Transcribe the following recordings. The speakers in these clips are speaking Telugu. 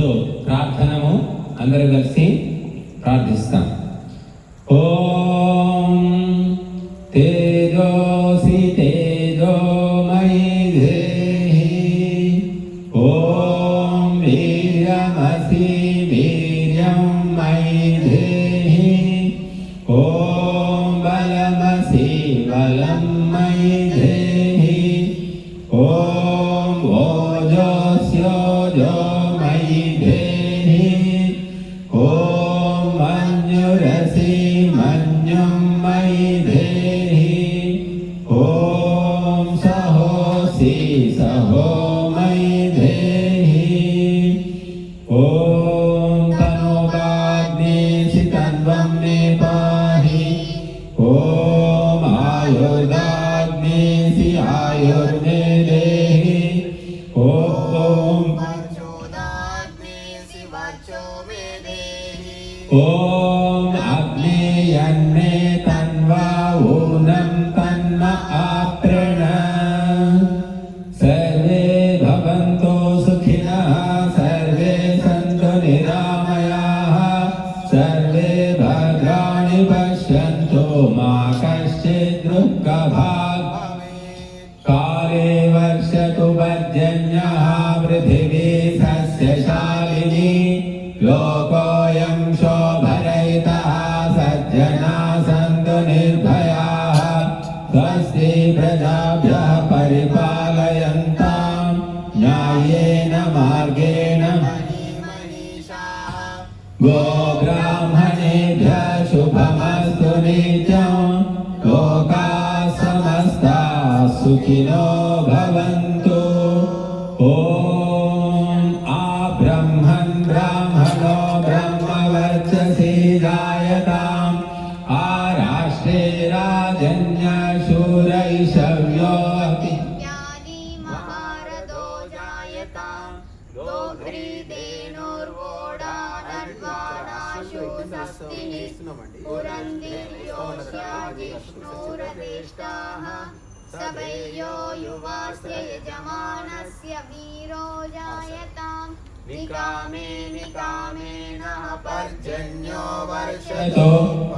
ఇప్పుడు ప్రార్థనము అందరూ కలిసి ప్రార్థిస్తాం. ॐ अग्नेयन्ने तन्वा ऊनं तन्न आप्रण। सर्वे भवन्तो सुखिनः सर्वे सन्तु निरामयाः। सर्वे भद्राणि पश्यन्तु मा कश्चित् दुःखभाग्। काले वर्षतु पर्जन्यः पृथिवी लोकोऽयं शोभरयितः सज्जना सन्तु निर्भयाः स्वस्ति प्रजाभ्यः परिपालयन्तां न्यायेन मार्गेण गोब्राह्मणेभ्यः शुभमस्तु नित्यं लोकाः समस्ताः सुखिनो भवन्तु विष्णुरदेष्टाः सभयो युवास्य यजमानस्य वीरो जायताम् निकामे निकामेन पर्जन्यो वर्षतो।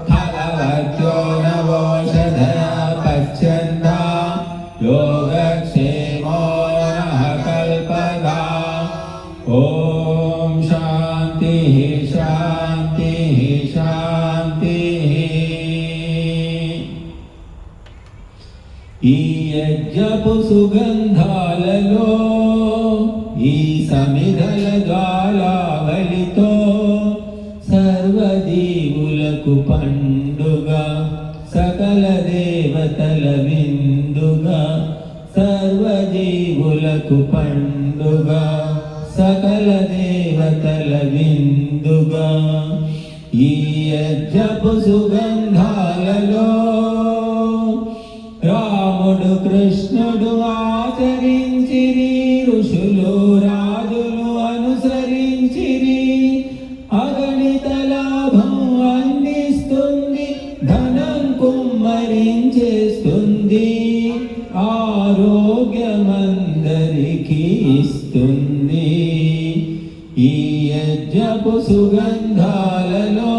फलवर्त्यो नवोषधया पच्यन्ता योगक्षेमो యజ్ఞపు సుగంధాలలో ఈ సమిధల జ్వాలావళితో సర్వజీవులకు పండుగ సకల దేవతల విందుగా సర్వజీవులకు పండుగ సకల దేవతల విందుగా ఈ యజ్ఞపు సుగంధాలలో ఇస్తుంది ఈ యజ్ఞపు సుగంధాలలో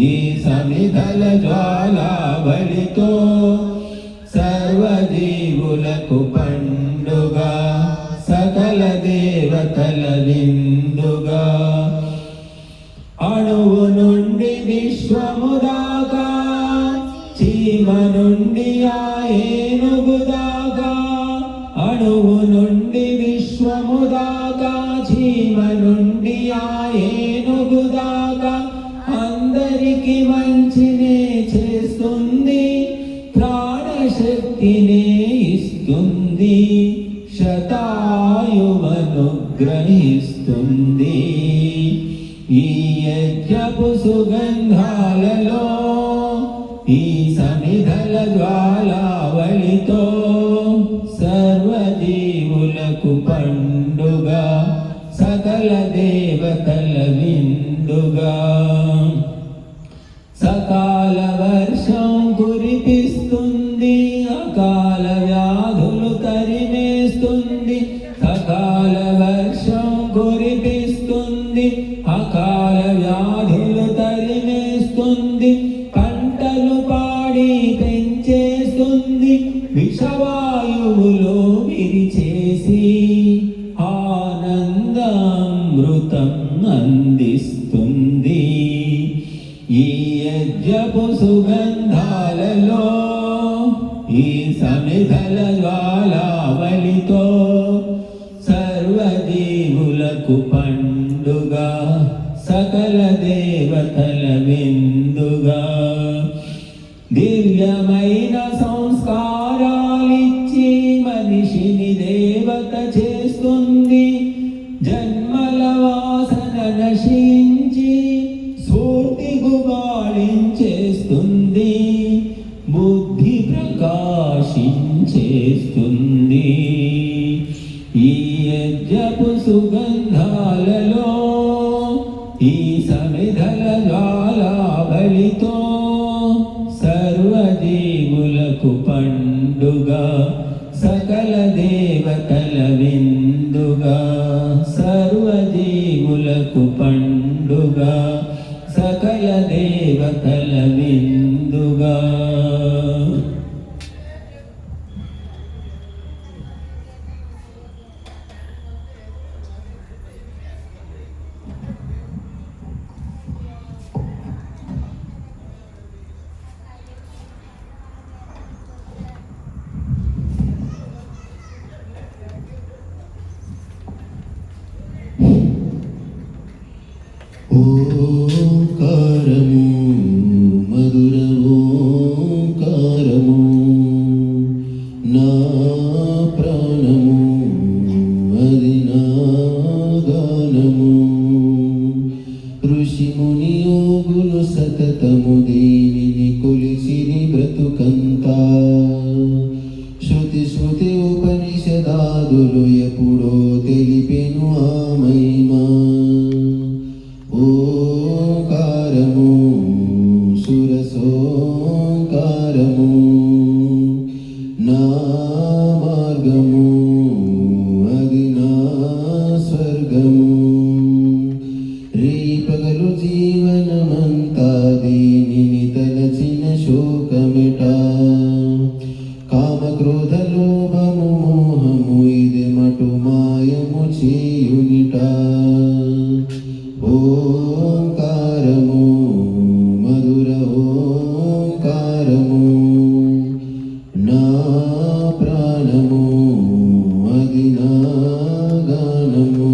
ఈ సమిధల జ్వాలావళితో సర్వజీవులకు పండుగ సకల దేవతల విందుగా అణువు నుండి విశ్వముదాకా చీమ నుండి ఆయే ప్రాణశక్తినే ఇస్తుంది శతాయువను గ్రహిస్తుంది ఈ యజ్ఞపు సుగంధాలలో ఈ సమిధల జ్వాలావళితో సర్వజీవులకు పండుగ సకల దేవతల విందుగా. సకా ఈ సమిధల జ్వాలావళితో సర్వజీవులకు పండుగ సకల దేవతల విందుగా. దివ్యమైన సంస్కారాలిచ్చి మనిషిని దేవత చేస్తుంది. జన్మల వాసన నశీ బలితో సర్వజీవులకు పండుగ సకల దేవతల విందుగా సర్వజీవులకు పండుగ సకల దేవతల సతతము దేవిని కొలిసిరి బ్రతుకంతా. శృతి శృతి ఉపనిషదాదులు ఎప్పుడో తెలిపెను ఆ మహిమా. ఓంకారము సురసోంకారము నా మార్గము ఓంకారము మధుర ఓంకారము నా ప్రాణము అది నా గానము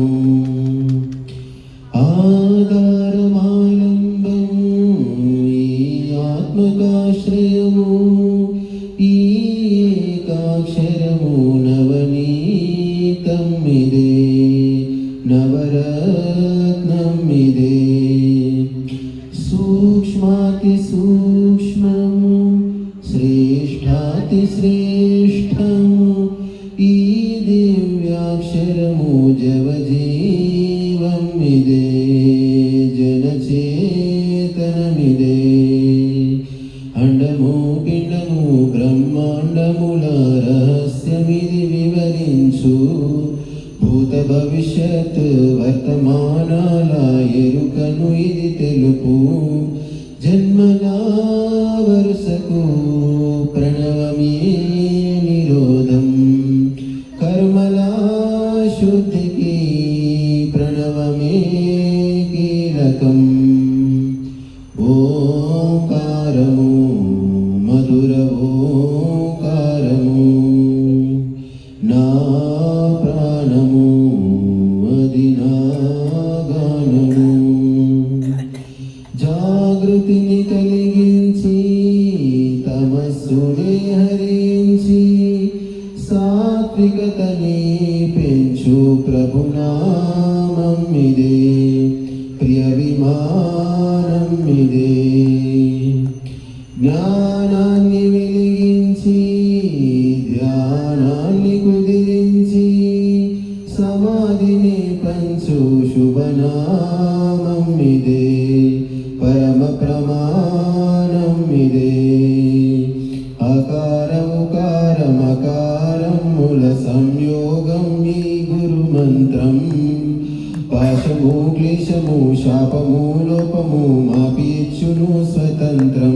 ఆధారమాలంబము అక్షరము జవజీవమిదే జనచేతనమిదే అండము పిండము బ్రహ్మాండముల రహస్యమిది వివరించు భూత భవిష్యత్ వర్తమానాల ఎరుకను ఇది తెలుపు జన్మలా వరుసకు మధుర ఓంకారము నా ప్రాణము అది నా గానము. జాగృతిని కలిగించి తమస్సుని హరించి సాత్వికతని పెంచు ప్రభునామం ఇదే పరమ ప్రమాణం ఇదే. అకార ఉకారమకారముల సంయోగం ఈ గురు మంత్రం. పాశము క్లేశము శాపము లోపము మాపీచ్చును స్వతంత్రం.